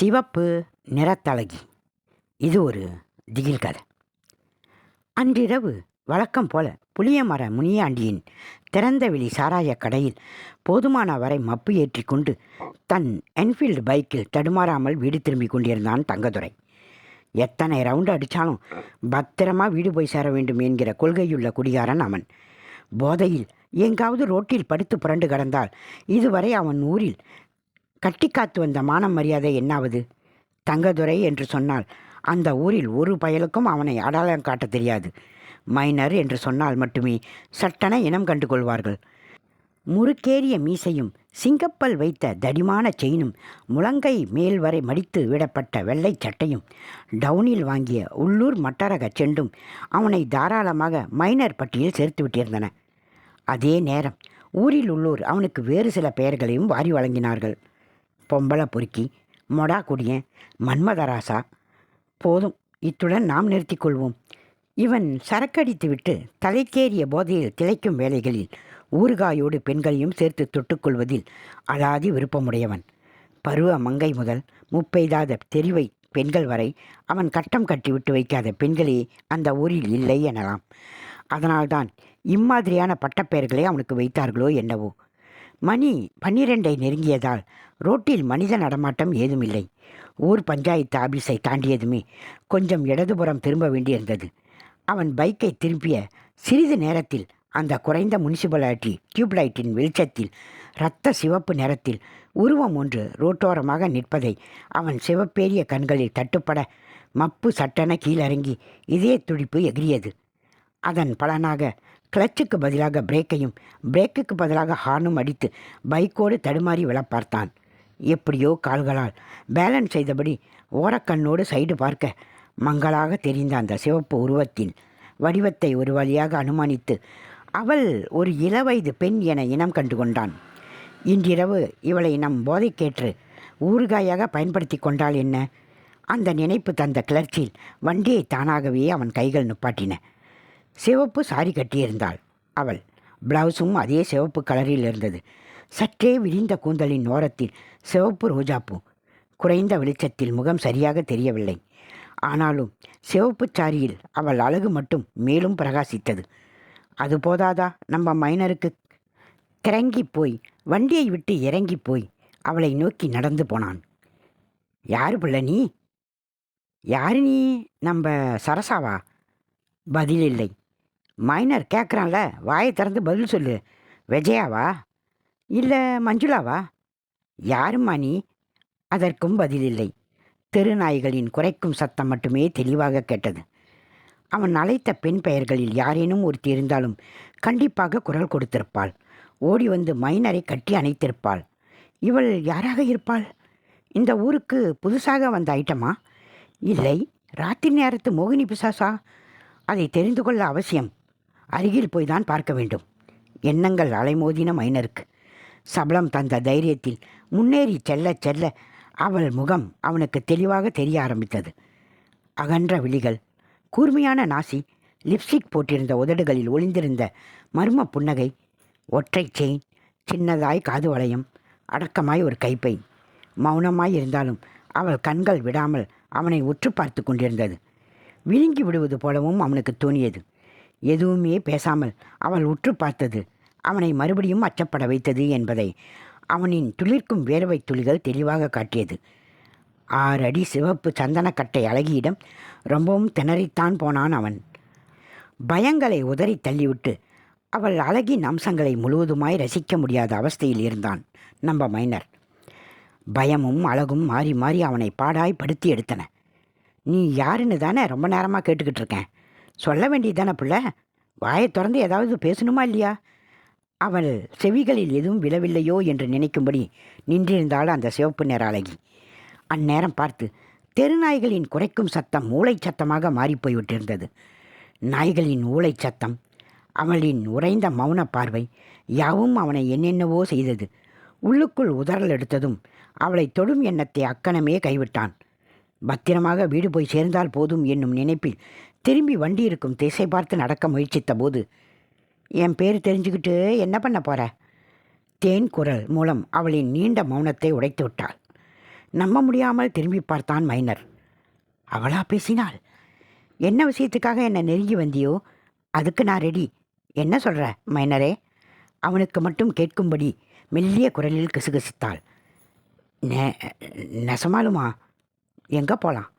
சிவப்பு நிறத்தழகி. இது ஒரு திகில் கதை அன்றிரவு வழக்கம் போல புளியமர முனியாண்டியின் திறந்தவெளி சாராய கடையில் போதுமான வரை மப்பு ஏற்றி கொண்டு தன் என்ஃபீல்டு பைக்கில் தடுமாறாமல் வீடு திரும்பி கொண்டிருந்தான் தங்கதுரை. எத்தனை ரவுண்டு அடித்தாலும் பத்திரமா வீடு போய் சேர வேண்டும் என்கிற கொள்கையுள்ள குடிகாரன் அவன். போதையில் எங்காவது ரோட்டில் படுத்து புரண்டு கிடந்தால் இதுவரை அவன் ஊரில் கட்டி காத்து வந்த மானம் மரியாதை என்னாவது? தங்கதுரை என்று சொன்னால் அந்த ஊரில் ஒரு பயலுக்கும் அவனை அடையாளம் காட்ட தெரியாது. மைனர் என்று சொன்னால் மட்டுமே சட்டென இனம் கண்டு கொள்வார்கள் முறுக்கேறிய மீசையும் சிங்கப்பல் வைத்த தடிமான செயினும் முழங்கை மேல் வரை மடித்து விடப்பட்ட வெள்ளை சட்டையும் டவுனில் வாங்கிய உள்ளூர் மட்டரக செண்டும் அவனை தாராளமாக மைனர் பட்டியல் சேர்த்து விட்டிருந்தன. அதே நேரம் ஊரில் உள்ளோர் அவனுக்கு வேறு சில பெயர்களையும் வாரி வழங்கினார்கள். பொம்பளை பொறுக்கி மொடா குடியன் மன்மதராசா போதும் இத்துடன் நாம் நிறுத்திக்கொள்வோம் இவன் சரக்கடித்துவிட்டு தலைக்கேறிய போதையில் திளைக்கும் வேலைகளில் ஊறுகாயோடு பெண்களையும் சேர்த்து தொட்டுக்கொள்வதில் அலாதி விருப்பமுடையவன். பருவ மங்கை முதல் முப்பெய்தாத தெரிவை பெண்கள் வரை அவன் கட்டம் கட்டிவிட்டு வைக்காத பெண்களே அந்த ஊரில் இல்லை எனலாம். அதனால்தான் இம்மாதிரியான பட்டப்பெயர்களை அவனுக்கு வைத்தார்களோ என்னவோ. மணி பன்னிரெண்டை நெருங்கியதால் ரோட்டில் மனித நடமாட்டம் ஏதுமில்லை. ஊர் பஞ்சாயத்து ஆபீஸை தாண்டியதுமே கொஞ்சம் இடதுபுறம் திரும்ப வேண்டியிருந்தது. அவன் பைக்கை திருப்பிய சிறிது நேரத்தில் அந்த குறைந்த முனிசிபாலிட்டி டியூப்லைட்டின் வெளிச்சத்தில் இரத்த சிவப்பு நிறத்தில் உருவம் ஒன்று ரோட்டோரமாக நிற்பதை அவன் சிவப்பேரிய கண்களில் தட்டுப்பட மப்பு சட்டென கீழிறங்கி இதய துடிப்பு எகிரியது அதன் பலனாக கிளச்சுக்கு பதிலாக பிரேக்கையும் பிரேக்குக்கு பதிலாக ஹார்னும் அடித்து பைக்கோடு தடுமாறி விழ பார்த்தான். எப்படியோ கால்களால் பேலன்ஸ் செய்தபடி ஓரக்கண்ணோடு சைடு பார்க்க மங்களாக தெரிந்த அந்த சிவப்பு உருவத்தின் வடிவத்தை ஒரு வழியாக அனுமானித்து அவள் ஒரு இளவயது பெண் என இனம் கண்டு கொண்டான். இன்றிரவு இவளை நம் போதைக்கேற்று ஊறுகாயாக பயன்படுத்தி கொண்டால் என்ன? அந்த நினைப்பு தந்த கிளர்ச்சியில் வண்டியை தானாகவே அவன் கைகள் நுப்பாட்டின. சிவப்பு சாரி கட்டியிருந்தாள் அவள். பிளவுஸும் அதே சிவப்பு கலரில் இருந்தது. சற்றே விரிந்த கூந்தலின் ஓரத்தில் சிவப்பு ரோஜாப்பூ. குறைந்த வெளிச்சத்தில் முகம் சரியாக தெரியவில்லை. ஆனாலும் சிவப்பு சாரியில் அவள் அழகு மட்டும் மேலும் பிரகாசித்தது. அது போதாதா? நம்ம மைனருக்கு. கிறங்கி போய் வண்டியை விட்டு இறங்கி போய் அவளை நோக்கி நடந்து போனான். யாரு பிள்ளை நீ? யாரு நீ? நம்ம சரசாவா? பதில் இல்லை மைனர் கேட்குறான்ல வாயை திறந்து பதில் சொல்லு. விஜயாவா? இல்லை மஞ்சுளாவா? யாரும்மா நீ? அதற்கும் பதில் இல்லை. தெருநாய்களின் குறைக்கும் சத்தம் மட்டுமே தெளிவாக கேட்டது. அவன் அழைத்த பெண் பெயர்களில் யாரேனும் ஒருத்தி இருந்தாலும் கண்டிப்பாக குரல் கொடுத்திருப்பாள். ஓடி வந்து மைனரை கட்டி அணைத்திருப்பாள். இவள் யாராக இருப்பாள்? இந்த ஊருக்கு புதுசாக வந்த ஐட்டமா இல்லை. ராத்திரி நேரத்து மோகினி பிசாசா? அதை தெரிந்து கொள்ள அவசியம். அருகில் போய் தான் பார்க்க வேண்டும். எண்ணங்கள் அலைமோதின மைனருக்கு. சபலம் தந்த தைரியத்தில் முன்னேறி செல்ல செல்ல அவள் முகம் அவனுக்கு தெளிவாக தெரிய ஆரம்பித்தது. அகன்ற விழிகள் கூர்மையான நாசி லிப்ஸ்டிக் போட்டிருந்த உதடுகளில் ஒளிந்திருந்த மர்ம புன்னகை ஒற்றை செயின் சின்னதாய் காது வளையம் அடக்கமாய் ஒரு கைப்பை. மௌனமாய் இருந்தாலும் அவள் கண்கள் விடாமல் அவனை உற்று பார்த்து கொண்டிருந்தது. விழுங்கி விடுவது போலவும் அவனுக்கு தோணியது. எதுவுமே பேசாமல் அவள் உற்று பார்த்தது. அவனை மறுபடியும் அச்சப்பட வைத்தது என்பதை அவனின் துளிர்க்கும் வேர்வை துளிகள் தெளிவாக காட்டியது. ஆறு அடி சிவப்பு சந்தனக்கட்டை அழகியிடம் ரொம்பவும் திணறித்தான் போனான் அவன். பயங்களை உதறி தள்ளிவிட்டு அவள் அழகின் அம்சங்களை முழுவதுமாய் ரசிக்க முடியாத அவஸ்தையில் இருந்தான் நம்ம மைனர். பயமும் அழகும் மாறி மாறி அவனை பாடாய் படுத்தி எடுத்தன. நீ யாருன்னு தானே ரொம்ப நேரமாக கேட்டுக்கிட்டு இருக்கேன். சொல்ல வேண்டியதானே பிள்ளை? வாயை திறந்து ஏதாவது பேசணுமா இல்லையா? அவள் செவிகளில் எதுவும் விழவில்லையோ என்று நினைக்கும்படி நின்றிருந்தாள் அந்த சிவப்பு நிற அழகி. அந்நேரம் பார்த்து தெருநாய்களின் குறைக்கும் சத்தம் மூளை சத்தமாக மாறிப்போய்விட்டிருந்தது. நாய்களின் ஊளை சத்தம் அவளின் உறைந்த மௌன பார்வை யாவும் அவனை என்னென்னவோ செய்தது. உள்ளுக்குள் உதறல் எடுத்ததும் அவளை தொடும் எண்ணத்தை அக்கணமே கைவிட்டான். பத்திரமாக வீடு போய் சேர்ந்தால் போதும் என்னும் நினைப்பில் திரும்பி வண்டி இருக்கும் திசை பார்த்து நடக்க முயற்சித்த போது என் பேர் தெரிஞ்சுக்கிட்டு என்ன பண்ண போற? தேன் குரல் மூலம் அவளின் நீண்ட மௌனத்தை உடைத்து விட்டாள். நம்ப முடியாமல் திரும்பி பார்த்தான் மைனர். அவளா பேசினாள். என்ன விஷயத்துக்காக என்னை நெருங்கி வந்தியோ? அதுக்கு நான் ரெடி என்ன சொல்கிற மைனரே? அவனுக்கு மட்டும் கேட்கும்படி மெல்லிய குரலில் கிசுகிசுத்தாள். நெ நெசமாலுமா? எங்கே போகலாம்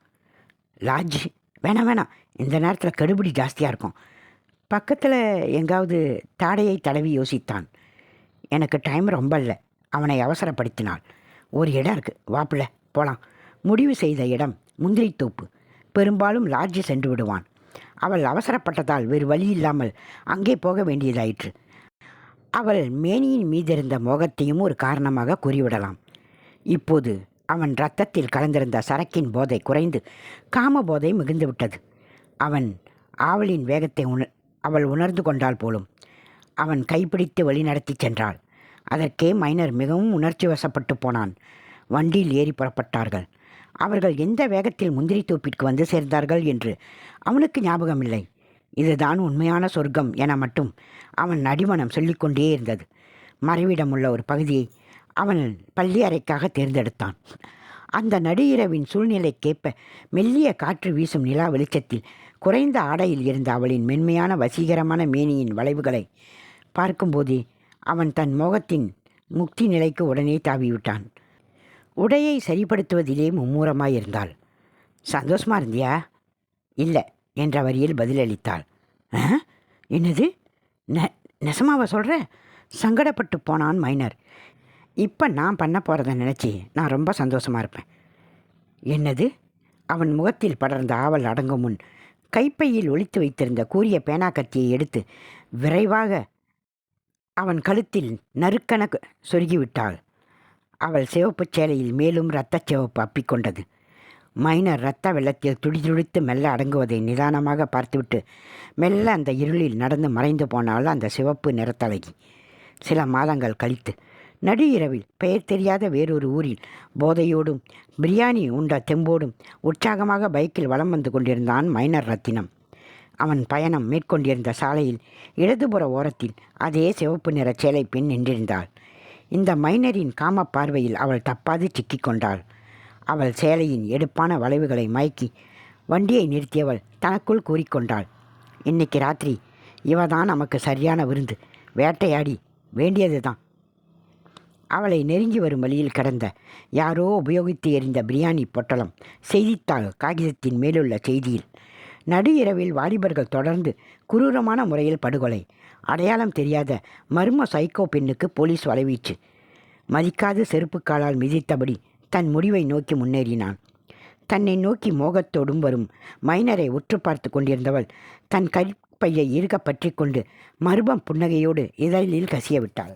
லாட்ஜ் வேணாம் வேணாம். இந்த நேரத்தில் கெடுபிடி ஜாஸ்தியாக இருக்கும். பக்கத்தில் எங்காவது தாடையை தடவி யோசித்தான். எனக்கு டைம் ரொம்ப இல்லை. அவனை அவசரப்படுத்தினாள். ஒரு இடம் இருக்குது வாப்பிள்ள போகலாம் முடிவு செய்த இடம் முந்திரித்தோப்பு பெரும்பாலும் லாட்ஜ் சென்று விடுவான். அவள் அவசரப்பட்டதால் வேறு வழி இல்லாமல் அங்கே போக வேண்டியதாயிற்று. அவள் மேனியின் மீதிருந்த மோகத்தையும் ஒரு காரணமாக கூறிவிடலாம். இப்போது அவன் ரத்தத்தில் கலந்திருந்த சரக்கின் போதை குறைந்து காம போதை மிகுந்து விட்டது. அவன் ஆவலின் வேகத்தை உண அவள் உணர்ந்து கொண்டாள் போலும். அவன் கைப்பிடித்து வழிநடத்தி சென்றாள். அதற்கே மைனர் மிகவும் உணர்ச்சி வசப்பட்டு போனான். வண்டியில் ஏறி புறப்பட்டார்கள். அவர்கள் எந்த வேகத்தில் முந்திரி தோப்பிற்கு வந்து சேர்ந்தார்கள் என்று அவனுக்கு ஞாபகமில்லை. இதுதான் உண்மையான சொர்க்கம் என மட்டும் அவன் அடிமனம் சொல்லிக்கொண்டே இருந்தது. மறைவிடம் உள்ள ஒரு பகுதியை அவன் பள்ளி அறைக்காக தேர்ந்தெடுத்தான். அந்த நடு இரவின் சூழ்நிலைக்கேற்ப மெல்லிய காற்று வீசும் நிலா வெளிச்சத்தில் குறைந்த ஆடையில் இருந்த அவளின் மென்மையான வசீகரமான மேனியின் வளைவுகளை பார்க்கும்போதே அவன் தன் மோகத்தின் முக்தி நிலைக்கு உடனே தாவிவிட்டான். உடையை சரிப்படுத்துவதிலே மும்முரமாயிருந்தாள். சந்தோஷமா இருந்தியா? இல்லை என்ற வரியில் பதிலளித்தாள். என்னது? நெ நெசமாவ சொல்கிற சங்கடப்பட்டு போனான் மைனர். இப்போ நான் பண்ண போகிறத நினச்சி நான் ரொம்ப சந்தோஷமாக இருப்பேன். என்னது? அவன் முகத்தில் படர்ந்த ஆவல் அடங்கும் முன் கைப்பையில் ஒளித்து வைத்திருந்த கூரிய பேனா கத்தியை எடுத்து விரைவாக அவன் கழுத்தில் நறுக்கென சொருகிவிட்டாள். அவள் சிவப்புச் சேலையில் மேலும் இரத்த சிவப்பு அப்பிக்கொண்டது. மைனர் இரத்த வெள்ளத்தில் துடிதுடித்து மெல்ல அடங்குவதை நிதானமாக பார்த்துவிட்டு மெல்ல அந்த இருளில் நடந்து மறைந்து போனாள் அந்த சிவப்பு நிறத்தழகி. சில மாதங்கள் கழித்து நடு இரவில் பெயர் தெரியாத வேறொரு ஊரில் போதையோடும் பிரியாணி உண்ட தெம்போடும் உற்சாகமாக பைக்கில் வலம் வந்து கொண்டிருந்தான் மைனர் ரத்தினம். அவன் பயணம் மேற்கொண்டிருந்த சாலையில் இடதுபுற ஓரத்தில் அதே சிவப்பு நிற சேலை பெண் நின்றிருந்தாள். இந்த மைனரின் காம பார்வையில் அவள் தப்பாது சிக்கிக்கொண்டாள் அவள் சேலையின் எடுப்பான வளைவுகளை மயக்கி வண்டியை நிறுத்தியவள் தனக்குள் கூறிக்கொண்டாள் இன்னைக்கு ராத்திரி இவ தான் நமக்கு சரியான விருந்து. வேட்டையாடி வேண்டியது தான் அவளை நெருங்கி வரும் வழியில் கடந்த யாரோ உபயோகித்து எறிந்த பிரியாணி பொட்டலம் செய்தித்தாள் காகிதத்தின் மேலுள்ள செய்தியில் நடு இரவில் வாலிபர்கள் தொடர்ந்து குரூரமான முறையில் படுகொலை. அடையாளம் தெரியாத மர்ம சைக்கோ பெண்ணுக்கு போலீஸ் வலைவீச்சு. மதிக்காது செருப்புக்காலால் மிதித்தபடி தன் முடிவை நோக்கி முன்னேறினான். தன்னை நோக்கி மோகத்தோடும் வரும் மைனரை உற்று பார்த்து கொண்டிருந்தவள் தன் கைப்பையை இருக பற்றி கொண்டு மர்மம் புன்னகையோடு இதழில் கசிய விட்டாள்